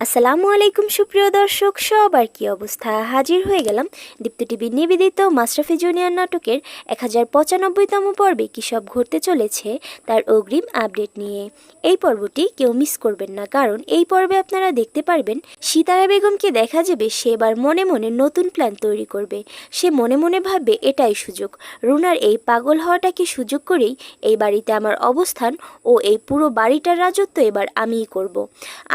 আসসালামু আলাইকুম সুপ্রিয় দর্শক, সবার কি অবস্থা? হাজির হয়ে গেলাম দীপ্ত টিভির নিবেদিত মাস্টাফি জুনিয়র নাটকের এক হাজার পঁচানব্বইতম পর্বে কী সব ঘটতে চলেছে তার অগ্রিম আপডেট নিয়ে। এই পর্বটি কেউ মিস করবেন না, কারণ এই পর্বে আপনারা দেখতে পারবেন সীতারা বেগমকে দেখা যাবে সে এবার মনে মনে নতুন প্ল্যান তৈরি করবে। সে মনে মনে ভাববে, এটাই সুযোগ। রুনার এই পাগল হওয়াটাকে সুযোগ করেই এই বাড়িতে আমার অবস্থান ও এই পুরো বাড়িটার রাজত্ব এবার আমিই করব।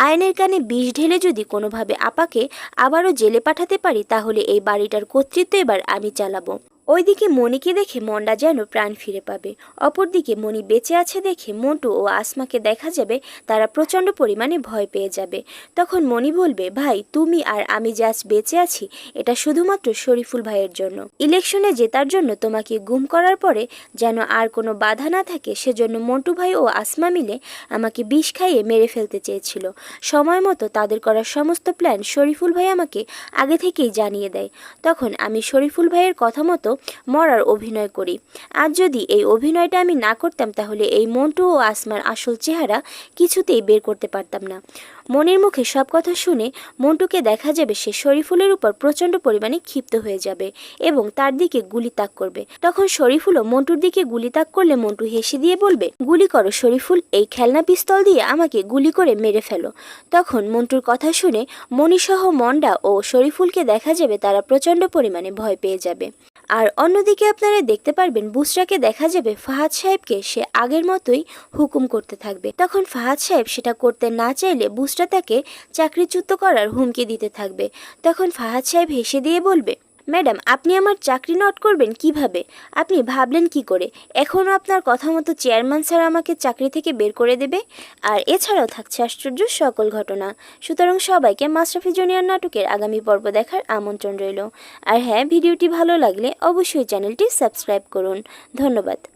আয়নের কানে বিষ ঢেলে যদি কোনোভাবে আপাকে আবারও জেলে পাঠাতে পারি, তাহলে এই বাড়িটার কর্তৃত্ব এবার আমি চালাবো। ওইদিকে মণিকে দেখে মন্ডা যেন প্রাণ ফিরে পাবে। অপরদিকে মণি বেঁচে আছে দেখে মন্টু ও আসমাকে দেখা যাবে তারা প্রচণ্ড পরিমাণে ভয় পেয়ে যাবে। তখন মণি বলবে, ভাই, তুমি আর আমি যে আজ বেঁচে আছি, এটা শুধুমাত্র শরীফুল ভাইয়ের জন্য। ইলেকশনে জেতার জন্য তোমাকে গুম করার পরে যেন আর কোনো বাধা না থাকে, সেজন্য মন্টু ভাই ও আসমা মিলে আমাকে বিষ খাইয়ে মেরে ফেলতে চেয়েছিল। সময় মতো তাদের করার সমস্ত প্ল্যান শরীফুল ভাই আমাকে আগে থেকেই জানিয়ে দেয়। তখন আমি শরীফুল ভাইয়ের কথা মতো মরার অভিনয় করি। আর যদি এই অভিনয়টা আমি না করতাম, তাহলে এই মন্টু ও আসমার আসল চেহারা কিছুতেই বের করতে পারতাম না। মনের মুখে সব কথা শুনে মন্টুকে দেখা যাবে সে শরীফুলের উপর প্রচণ্ড পরিমাণে ক্ষিপ্ত হয়ে যাবে এবং তার দিকে গুলি তাক করবে। তখন শরীফুলও মন্টুর দিকে গুলি তাক করলে মন্টু হেসে দিয়ে বলবে, গুলি করো শরীফুল, এই খেলনা পিস্তল দিয়ে আমাকে গুলি করে মেরে ফেলো। তখন মন্টুর কথা শুনে মণিসহ, মন্ডা ও শরীফুলকে দেখা যাবে তারা প্রচণ্ড পরিমাণে ভয় পেয়ে যাবে। আর অন্যদিকে আপনারা দেখতে পারবেন বুসরাকে দেখা যাবে ফাহাদ সাহেবকে সে আগের মতোই হুকুম করতে থাকবে। তখন ফাহাদ সাহেব সেটা করতে না চাইলে বুসরা তাকে চাকরিচ্যুত করার হুমকি দিতে থাকবে। তখন ফাহাদ সাহেব হেসে দিয়ে বলবে, ম্যাডাম, আপনি আমার চাকরি নট করবেন কীভাবে? আপনি ভাবলেন কি করে? এখনও আপনার কথা মতো চেয়ারম্যান স্যার আমাকে চাকরি থেকে বের করে দেবে? আর এছাড়াও থাকছে আশ্চর্য সকল ঘটনা। সুতরাং সবাইকে মাস্টাফি জুনিয়র নাটকের আগামী পর্ব দেখার আমন্ত্রণ রইল। আর হ্যাঁ ভিডিওটি ভালো লাগলে অবশ্যই চ্যানেলটি সাবস্ক্রাইব করুন। ধন্যবাদ।